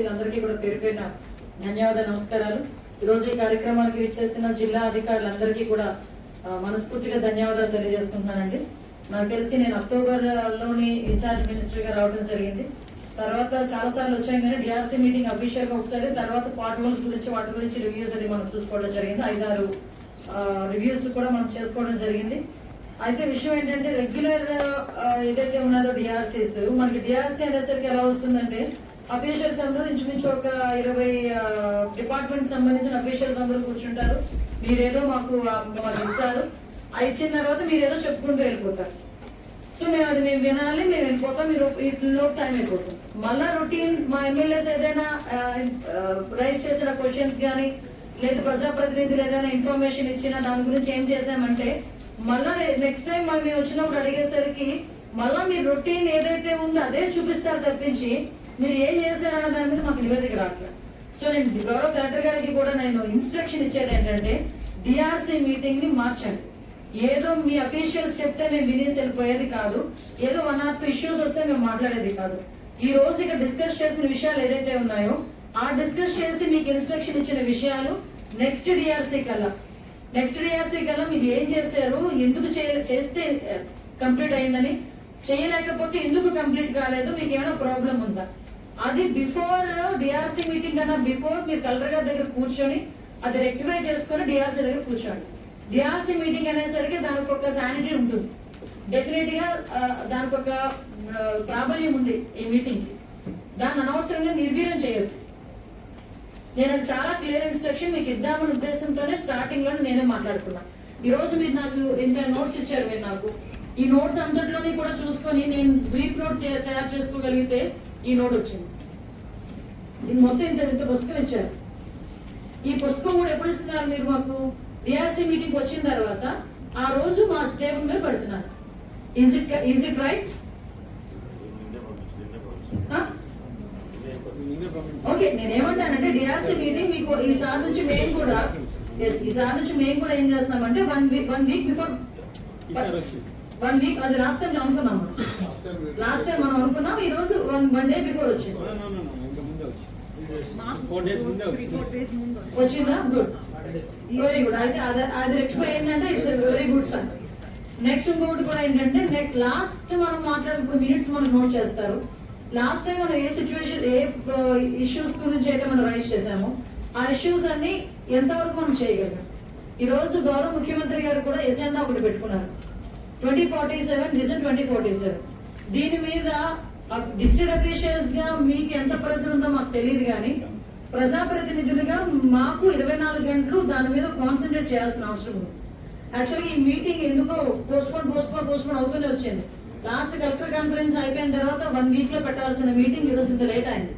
అందరికీ కూడా పేరు పేరున ధన్యవాద నమస్కారాలు. ఈరోజు ఈ కార్యక్రమానికి విచ్చేసిన జిల్లా అధికారులందరికీ కూడా మనస్ఫూర్తిగా ధన్యవాదాలు తెలియజేసుకుంటున్నానండి. నాకు తెలిసి నేను అక్టోబర్లోని ఇన్ఛార్జ్ మినిస్టర్గా రావడం జరిగింది. తర్వాత చాలా సార్లు వచ్చాయి కానీ డిఆర్సీ మీటింగ్ అఫీషియల్గా ఒకసారి తర్వాత పార్ట్ గురించి వాటి గురించి రివ్యూస్ అది మనం చూసుకోవడం జరిగింది. ఐదారు రివ్యూస్ కూడా మనం చేసుకోవడం జరిగింది. అయితే విషయం ఏంటంటే రెగ్యులర్ ఏదైతే ఉన్నదో డిఆర్సీస్ మనకి డిఆర్సీ అనేసరికి ఎలా వస్తుందంటే అఫీషియల్స్ అందరూ ఇంచుమించు ఒక ఇరవై డిపార్ట్మెంట్ సంబంధించిన అఫీషియల్స్ అందరూ కూర్చుంటారు. మీరేదో మాకు మాకు ఇస్తారు. ఆ ఇచ్చిన తర్వాత మీరేదో చెప్పుకుంటూ వెళ్ళిపోతారు. సో మేము అది మేము వినాలి మేము వెళ్ళిపోతాం మీరు వీటిలో టైం అయిపోతాం మళ్ళా రొటీన్ మా ఎమ్మెల్యేస్ ఏదైనా రైజ్ చేసిన క్వశ్చన్స్ కానీ లేదా ప్రజాప్రతినిధులు ఏదైనా ఇన్ఫర్మేషన్ ఇచ్చినా దాని గురించి ఏం చేశామంటే మళ్ళా నెక్స్ట్ టైం మేము వచ్చినప్పుడు అడిగేసరికి మళ్ళా మీ రొటీన్ ఏదైతే ఉందో అదే చూపిస్తారు తప్పించి మీరు ఏం చేశారన్న దాని మీద మాకు నివేదిక రావట్లేదు. సో నేను గౌరవ కలెక్టర్ గారికి కూడా నేను ఇన్స్ట్రక్షన్ ఇచ్చేది ఏంటంటే డిఆర్సీ మీటింగ్ని మార్చండి. ఏదో మీ అఫీషియల్స్ చెప్తే మేము వినేసి వెళ్ళిపోయేది కాదు. ఏదో వన్ ఆర్ టూ ఇష్యూస్ వస్తే మేము మాట్లాడేది కాదు. ఈ రోజు ఇక్కడ డిస్కస్ చేసిన విషయాలు ఏదైతే ఉన్నాయో ఆ డిస్కస్ చేసి మీకు ఇన్స్ట్రక్షన్ ఇచ్చిన విషయాలు నెక్స్ట్ డిఆర్సీ కల్లా. నెక్స్ట్ డిఆర్సీ కల్లా మీరు ఏం చేశారు? ఎందుకు చేస్తే eh, కంప్లీట్ అయిందని? చేయలేకపోతే ఎందుకు కంప్లీట్ కాలేదు? మీకు ఏమైనా ప్రాబ్లం ఉందా? అది బిఫోర్ డిఆర్సీ మీటింగ్ అన్న బిఫోర్ మీరు కలెక్టర్ గారి దగ్గర కూర్చొని అది రెక్టిఫై చేసుకొని డిఆర్సీ దగ్గర కూర్చోండి. డిఆర్సీ మీటింగ్ అనేసరికి దానికి ఒక శానిటీ ఉంటుంది. డెఫినెట్గా దానికి ఒక ప్రాబల్యం ఉంది ఈ మీటింగ్ దాన్ని అనవసరంగా నిర్వీర్యం చేయొద్దు. నేను చాలా క్లియర్ ఇన్స్ట్రక్షన్ మీకు ఇద్దామని ఉద్దేశంతోనే స్టార్టింగ్లో నేనే మాట్లాడుకున్నా ఈ రోజు మీరు నాకు ఇంత నోట్స్ ఇచ్చారు మీరు నాకు. ఈ నోట్స్ అంతట్లోని కూడా చూసుకొని నేను బ్రీఫ్ నోట్ తయారు చేసుకోగలిగితే ఈ నోట్ వచ్చింది. ఇది మొత్తం ఇంత ఇంత పుస్తకం ఇచ్చారు. ఈ పుస్తకం కూడా ఎప్పుడు ఇస్తున్నారు మీరు మాకు? డిఆర్సీ మీటింగ్ వచ్చిన తర్వాత ఆ రోజు మా టేబుల్ మీద పెడుతున్నారు. Is it is it right okay నేను ఏమంటానంటే డిఆర్సీ మీటింగ్ మీకు ఈసారి నుంచి మేము కూడా ఈసారి నుంచి మేము కూడా ఏం చేస్తామంటే one week one week before one week అది లాస్ట్ టైం అనుకున్నాం లాస్ట్ టైం మనం అనుకున్నాం ఈ రోజు వన్ వన్ డే బిఫోర్ వచ్చింది. ఫోర్ డేస్ ముందే వచ్చింది. గుడ్ వెరీ గుడ్ అయితే అది అది రెక్టిఫై ఏంటంటే it's very good son next ఇంకొకటి కూడా ఏంటంటే నెక్స్ట్ లాస్ట్ మనం మాట్లాడుకున్న మినిట్స్ మనం నోట్ చేస్తారు. లాస్ట్ టైం మనం ఏ సిచ్యువేషన్ ఏ ఇష్యూస్ గురించి అయితే మనం రైజ్ చేసామో ఆ ఇష్యూస్ అన్ని ఎంతవరకు మనం చేయగలం ఈ రోజు గౌరవ ముఖ్యమంత్రి గారు కూడా ఎజెండా ఒకటి పెట్టుకున్నారు. Twenty forty seven vision twenty forty seven. దీని మీద డిజిటల్ అఫీషియల్స్గా మీకు ఎంత ప్రెషర్ ఉందో మాకు తెలియదు కానీ ప్రజాప్రతినిధులుగా మాకు ఇరవై నాలుగు గంటలు దాని మీద కాన్సన్ట్రేట్ చేయాల్సిన అవసరం ఉంది. యాక్చువల్గా ఈ మీటింగ్ ఎందుకో పోస్ట్పోన్ పోస్ట్పోన్ పోస్ట్పోన్ అవుతూనే వచ్చింది. లాస్ట్ కలెక్టర్ కాన్ఫరెన్స్ అయిపోయిన తర్వాత వన్ వీక్లో పెట్టాల్సిన మీటింగ్ ఈరోజు ఇంత లేట్ అయింది.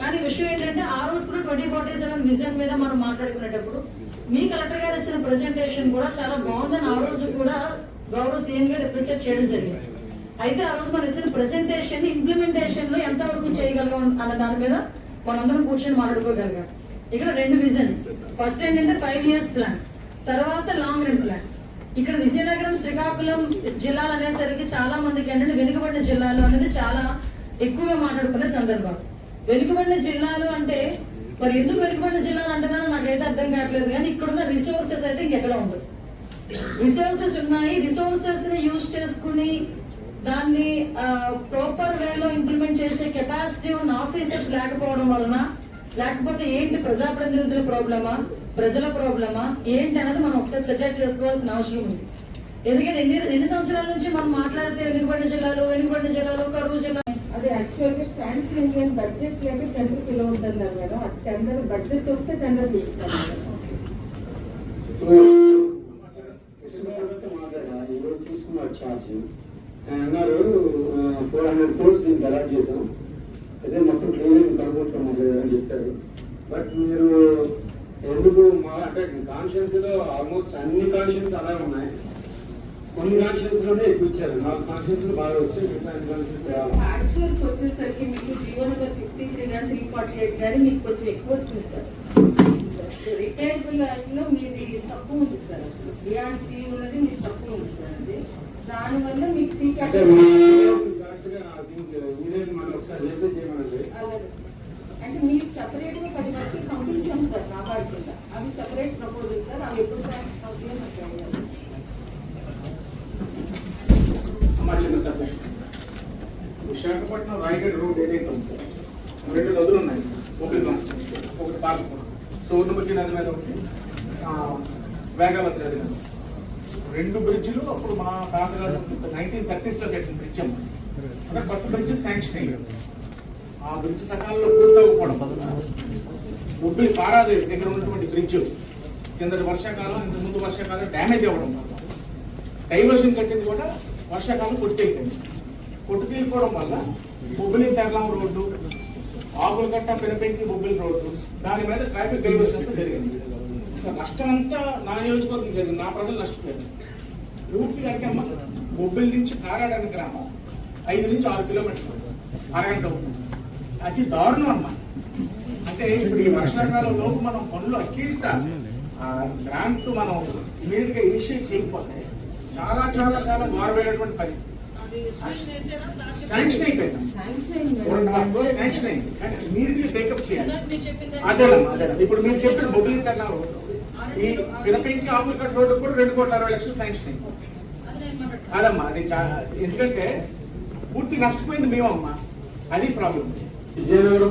కానీ విషయం ఏంటంటే ఆ రోజు కూడా ట్వంటీ ఫార్టీ సెవెన్ విజన్ మీద మనం మాట్లాడుకునేటప్పుడు మీ కలెక్టర్ గారు ఇచ్చిన ప్రెజెంటేషన్ కూడా చాలా బాగుందని ఆ రోజు కూడా గౌరవ సీఎం గారు రిప్రజెంట్ చేయడం జరిగింది. అయితే ఆ రోజు మనం ఇచ్చిన ప్రెజెంటేషన్ ఇంప్లిమెంటేషన్లో ఎంతవరకు చేయగలం అన్న దాని మీద మనందరం కూర్చొని మాట్లాడుకోగలిగాం. ఇక్కడ రెండు విజన్స్ ఫస్ట్ ఏంటంటే ఫైవ్ ఇయర్స్ ప్లాన్ తర్వాత లాంగ్ రన్ ప్లాన్ ఇక్కడ విజయనగరం శ్రీకాకుళం జిల్లాలు అనేసరికి చాలా మందికి ఏంటంటే వెనుకబడిన జిల్లాలు అనేది చాలా ఎక్కువగా మాట్లాడుకునే సందర్భం. వెనుకబడిన జిల్లాలు అంటే మరి ఎందుకు వెనుకబడిన జిల్లాలు అంటున్నారో నాకైతే అర్థం కావట్లేదు. కానీ ఇక్కడున్న రిసోర్సెస్ అయితే ఇంకెక్కడ ఉండదు రిసోర్సెస్ ఉన్నాయి. రిసోర్సెస్ని యూజ్ చేసుకుని దాన్ని ప్రాపర్ వేలో ఇంప్లిమెంట్ చేసే కెపాసిటీ ఉన్న ఆఫీసర్స్ లేకపోవడం వలన లేకపోతే ఏంటి ప్రజాప్రతినిధుల ప్రాబ్లమా ప్రజల ప్రాబ్లమా ఏంటి అనేది మనం ఒకసారి సెటిల్ చేసుకోవాల్సిన అవసరం ఉంది. ఎందుకంటే ఎన్ని ఎన్ని సంవత్సరాల నుంచి మనం మాట్లాడితే వెనుకబడిన జిల్లాలు వెనుకబడిన జిల్లాలు కరువు జిల్లా అది యాక్చువల్గా శాంక్షన్ ఇండియన్ బడ్జెట్ లేక టెండర్ పిలో ఉంటున్నారు మేడం టెండర్ బడ్జెట్ వస్తే టెండర్ తీసుకోవాలి మేడం మాట్లాడా ఈరోజు తీసుకున్నారు ఛార్జ్ అన్నారు ఫోర్ హండ్రెడ్ క్రోర్స్ దీనికి అలాట్ చేసాం అదే మొత్తం క్లియర్ కనుగొంటాం అని చెప్పారు. బట్ మీరు ఎందుకు మా అంటే కాన్షియన్స్లో ఆల్మోస్ట్ అన్ని కాన్షియన్స్ అలా ఉన్నాయి. కొన్ని కాన్షియన్స్లోనే ఎక్కువ ఇచ్చారు. నాలుగు కాన్షియన్స్ బాగా వచ్చాయి. మిగతా యాక్చువల్కి వచ్చేసరికి మీకు జీవన్ ఫిఫ్టీ త్రీ కానీ త్రీ ఫార్టీ ఎయిట్ కానీ మీకు కొంచెం ఎక్కువ వచ్చింది సార్. రిటైర్బుల్లో మీది తక్కువ ఉంది సార్ బియాండ్ త్రీ ఉన్నది మీకు తక్కువ దానివల్ల మీకు సీట్ అంటే మీరు సపరేట్గా పది వరకు పంపించాం సార్ నాబార్డు కింద అవి సపరేట్ ప్రపోజల్ సార్ అవి ఎప్పుడు ప్రాసెస్ అవుతాయో నాకు తెలియదు. అమ్మా చిన్న సబ్జెక్ట్. విశాఖపట్నం రాయగఢ్ రోడ్ ఏదైతే ఉందో రెండు నదులు ఉన్నాయి. ఒకటి ఒకటి పాలకూర సోర్ణముఖి నది మీద ఒకటి వేగావతి నది మీద. రెండు బ్రిడ్జ్లు అప్పుడు మా తాతగారు నైన్టీన్ థర్టీస్లో కట్టిన బ్రిడ్జ్ అమ్మ. అంటే కొత్త బ్రిడ్జ్ శాంక్షన్ అయ్యారు ఆ బ్రిడ్జ్ సకాలంలో పూర్తవ్వకపోవడం ముబ్బి పారాది దగ్గర ఉన్నటువంటి బ్రిడ్జ్ కిందటి వర్షాకాలం ఇంత ముందు వర్షాకాలం డ్యామేజ్ అవ్వడం వల్ల. డైవర్షన్ కట్టింది కూడా వర్షాకాలం కొట్టుకెళ్ళిపోయింది కొట్టుకెళ్ళిపోవడం వల్ల బొబ్బిలి తెరలాం రోడ్డు ఆకులకట్ట పెరపెంకి బొబ్బిలి రోడ్డు దాని మీద ట్రాఫిక్ డైవర్షన్ అంతా జరిగింది. నష్టం అంతా నా నియోజకవర్గం జరిగింది నా ప్రజలు నష్టపోయారు. రూట్కి కనుక అమ్మ బొబ్బిలి నుంచి కారాడని గ్రామం ఐదు నుంచి ఆరు కిలోమీటర్లు అరగంట అవుతుంది. అతి దారుణం అన్నమాట అంటే ఇప్పుడు ఈ వర్షాకాలం లోపు మనం పనులు అట్లీస్ట్ గ్రాంట్ మనం ఇమీడియట్గా ఇనిషియేట్ చేయకపోతే చాలా చాలా చాలా మారబోయేటువంటి పరిస్థితి. శాంక్షన్ అయిపోయింది? శాంక్షన్ అయింది కానీ ఇమీడియట్లీ టేకప్ చేయాలి. అదేనమ్మా ఇప్పుడు మీరు చెప్పిన బొబ్బిలి కన్నా ఈ పినపించి ఆకులకట్ రోడ్డు కూడా రెండు కోట్ల అరవై లక్షలు శాంక్షన్ అయింది. అదమ్మా అది ఎందుకంటే పూర్తి నష్టపోయింది మేమమ్మా. అది ప్రాబ్లం విజయనగరం